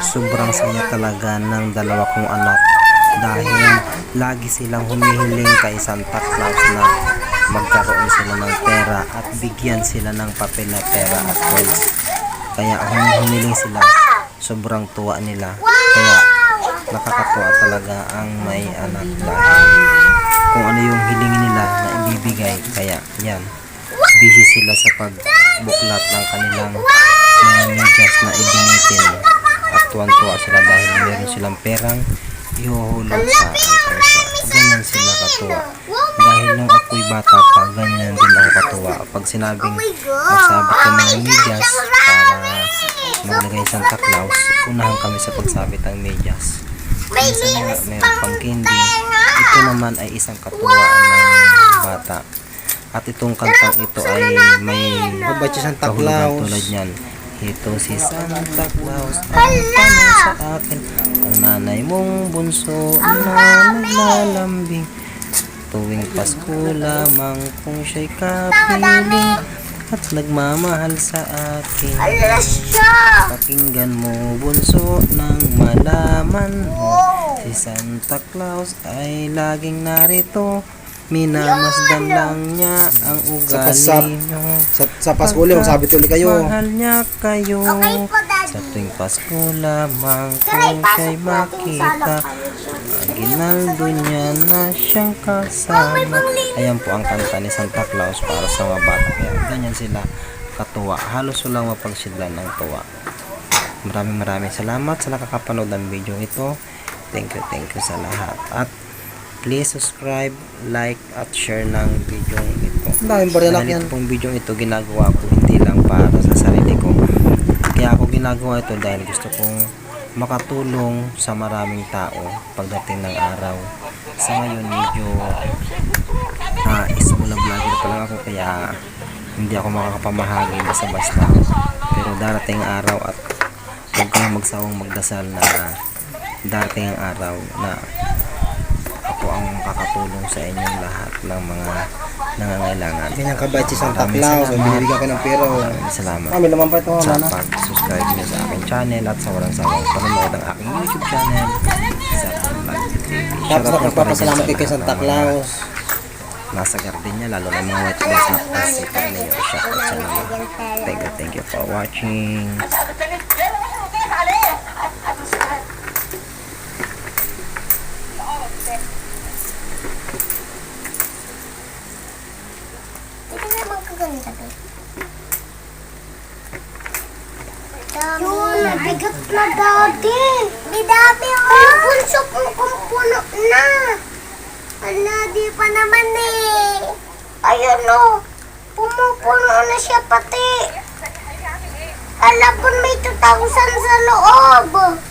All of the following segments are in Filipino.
Sobrang saya talaga ng dalawa kong anak dahil lagi silang humihiling kay Santa Claus na magkaroon sila ng pera at bigyan sila ng papel na pera at coins. Kaya humihiling sila, sobrang tuwa nila. Kaya nakakatuwa talaga ang may anak dahil kung ano yung hilingin nila na ibibigay. Kaya yan, busy sila sa pagbuklat ng kanilang mga medyas na ibinitin at tuwan-tuwa sila dahil meron silang perang ihuhulog sa angkasa. Ganyan sila katuwa. Dahil nung ako'y bata pa, ganyan din ako katuwa. Pag sinabing magsabit ka ng medyas para maglagay Santa Claus, unahan kami sa pagsabit ng medyas. Minsan nga, meron pang candy. Ito naman ay isang katuwaan ng bata. At itong kantang ito ay may Santa kahulugan Claus. tulad niyan. Ito si Santa Claus. Ang tanong sa akin Ang nanay mong bunso na naglalambing Tuwing Pasko lamang kung siya'y kapiling At nagmamahal sa akin. Pakinggan mo bunso nang malaman mo. Si Santa Claus ay laging narito Minamasdan lang niya ang Sa pasap. ugali nyo Sa, sa Pasko ulit, magsabit ulit kayo. Mahal niya kayo. Sa tuwing Pasko lamang kung siya'y makita Aginaldo niya na siyang kasama. Ayan po ang kanta ni Santa Claus para sa mga bata. Kaya ganyan sila katuwa. Halos walang mapagsidlan ng tuwa. Maraming maraming salamat sa nakakapanood ng video ito. Thank you, thank you sa lahat. At please subscribe, like, at share ng video ito daming barilan dahil yan. pong video ito ginagawa ko hindi lang para sa sarili ko. Kaya ako ginagawa ito dahil gusto kong makatulong sa maraming tao pagdating ng araw. Sa ngayon medyo ah, ismula vlogger pa lang ako kaya hindi ako makakapamahagi basta-basta. Pero darating araw at huwag kang magsawang magdasal na darating ang araw na ako ang kakatulong sa inyong lahat ng mga nangangailangan. Ganyan kabait si Santa Claus. Binibigyan ka ng. Maraming salamat may laman pa ito. sa pag-subscribe niyo sa aking channel at sa walang sawang panonood ng aking YouTube channel sa. Tapos ako papasalamat kay kay sa Santa Claus. Nasa garden niya, lalo na mga white balls na pasipag ninyo. Shoutout sa mga. Thank you, thank you for watching. Kaganda to. Yun, nabigat na dati. Di dati oh. Ay, bunso ko kung puno na. Ala, di pa naman eh. Ayun oh. Pumupuno na siya pati. Ala, pun may 2,000 sa loob.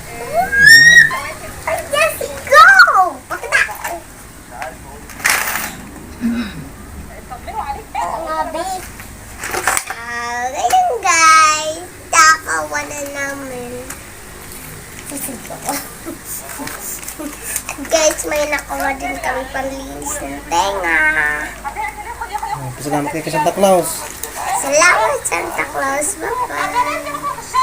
Grabe. Ah, ngayon guys, takawa na namin. guys, may nakawa din kami panlinis ng tenga. Pasalamat kay kay Santa Claus. Salamat Santa Claus. Bye-bye.